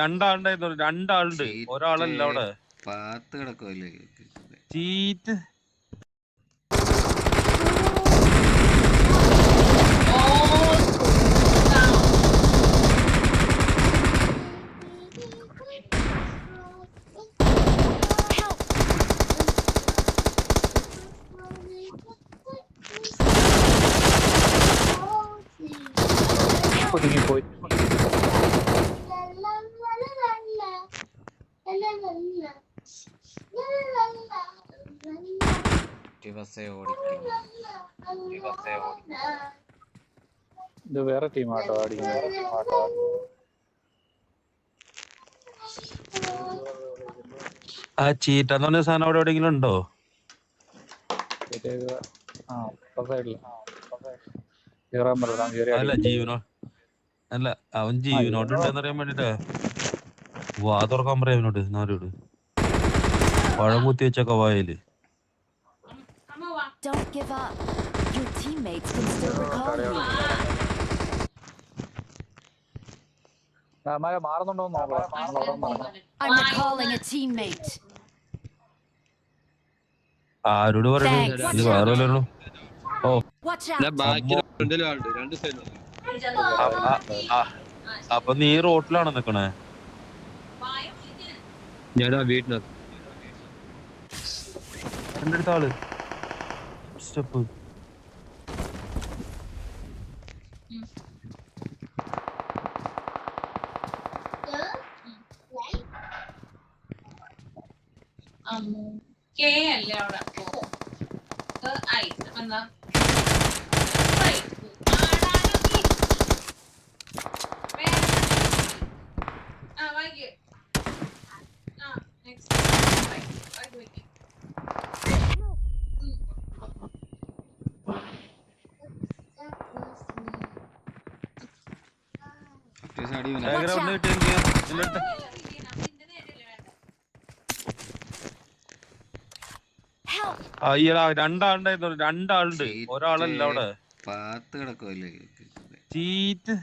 രണ്ടാളുണ്ടായിരുന്നു രണ്ടാളുണ്ട്. ഒരാളല്ല അവിടെ. പാത്ത് കിടക്കുമല്ലേ ചീറ്റ്. ഒതുങ്ങിപ്പോയി. ദിവസേ ഓടിക്കും ദിവസേ ഓടിക്കും ഇത് വേറെ ടീമാട്ടോ അടിക്കുന്നത് ആ ചീറ്റ എന്ന് പറഞ്ഞ സാധനം അവിടെ എവിടെയെങ്കിലും ഉണ്ടോ? അല്ല ജീവനോ അല്ല അവൻ ജീവനോട് ഉണ്ടെന്ന് അറിയാൻ വേണ്ടിട്ടാ. വാ തുറക്കാൻ പറയാം അവനോട് നാരോട്. പഴം കുത്തി വെച്ചൊക്കെ വായൽ. Don't give up. Your teammates can still recall you. അമ്മാരെ മാറുന്നുണ്ടോ എന്ന് നോക്കാം. നമ്മൾ അവിടെ മാറണം I'm recalling a teammate. ആരോട് പറയുന്നു Thanks. ഇത് വേറെ വല്ലതും Watch out. ബാക്കിൽ ഫ്രണ്ടിലും ആളുണ്ട്. രണ്ട് സൈഡിലും അപ്പൊ നീ റോട്ടിലാണോ നിക്കണേ? ഞാൻ ആ വീട്ടിനകത്ത്. എന്റെ അടുത്ത ആൾ? സ്റ്റെപ്പ് കെ അല്ലേ അവിടെ? ഐറ്റം എന്താ? രണ്ടാളുണ്ടായിരുന്നു. രണ്ടാളുണ്ട്. ഒരാളല്ല അവിടെ. പാത്ത് കിടക്കുമല്ലേ ചീറ്റ്.